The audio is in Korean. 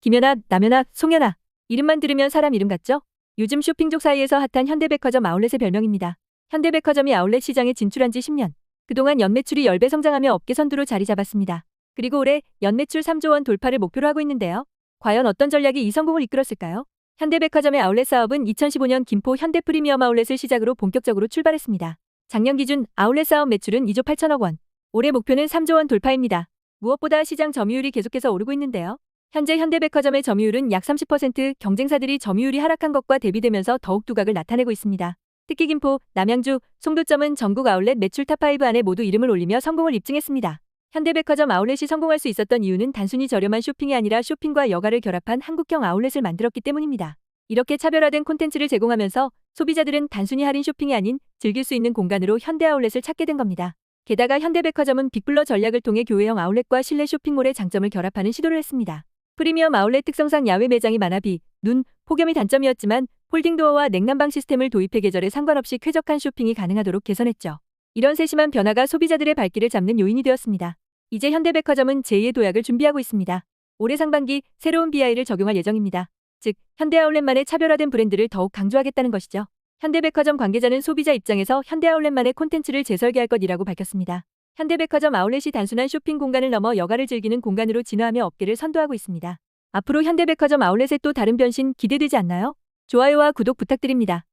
김연아, 남연아, 송연아. 이름만 들으면 사람 이름 같죠? 요즘 쇼핑족 사이에서 핫한 현대백화점 아울렛의 별명입니다. 현대백화점이 아울렛 시장에 진출한 지 10년. 그동안 연매출이 10배 성장하며 업계 선두로 자리 잡았습니다. 그리고 올해 연매출 3조 원 돌파를 목표로 하고 있는데요. 과연 어떤 전략이 이 성공을 이끌었을까요? 현대백화점의 아울렛 사업은 2015년 김포 현대 프리미엄 아울렛을 시작으로 본격적으로 출발했습니다. 작년 기준 아울렛 사업 매출은 2조 8천억 원. 올해 목표는 3조 원 돌파입니다. 무엇보다 시장 점유율이 계속해서 오르고 있는데요. 현재 현대백화점의 점유율은 약 30% 경쟁사들이 점유율이 하락한 것과 대비되면서 더욱 두각을 나타내고 있습니다. 특히 김포, 남양주, 송도점은 전국 아울렛 매출 탑5 안에 모두 이름을 올리며 성공을 입증했습니다. 현대백화점 아울렛이 성공할 수 있었던 이유는 단순히 저렴한 쇼핑이 아니라 쇼핑과 여가를 결합한 한국형 아울렛을 만들었기 때문입니다. 이렇게 차별화된 콘텐츠를 제공하면서 소비자들은 단순히 할인 쇼핑이 아닌 즐길 수 있는 공간으로 현대 아울렛을 찾게 된 겁니다. 게다가 현대백화점은 빅블러 전략을 통해 교외형 아울렛과 실내 쇼핑몰의 장점을 결합하는 시도를 했습니다. 프리미엄 아울렛 특성상 야외 매장이 많아 비, 눈, 폭염이 단점이었지만 폴딩도어와 냉난방 시스템을 도입해 계절에 상관없이 쾌적한 쇼핑이 가능하도록 개선했죠. 이런 세심한 변화가 소비자들의 발길을 잡는 요인이 되었습니다. 이제 현대백화점은 제2의 도약을 준비하고 있습니다. 올해 상반기 새로운 BI를 적용할 예정입니다. 즉, 현대 아울렛만의 차별화된 브랜드를 더욱 강조하겠다는 것이죠. 현대백화점 관계자는 소비자 입장에서 현대 아울렛만의 콘텐츠를 재설계할 것이라고 밝혔습니다. 현대백화점 아울렛이 단순한 쇼핑 공간을 넘어 여가를 즐기는 공간으로 진화하며 업계를 선도하고 있습니다. 앞으로 현대백화점 아울렛의 또 다른 변신 기대되지 않나요? 좋아요와 구독 부탁드립니다.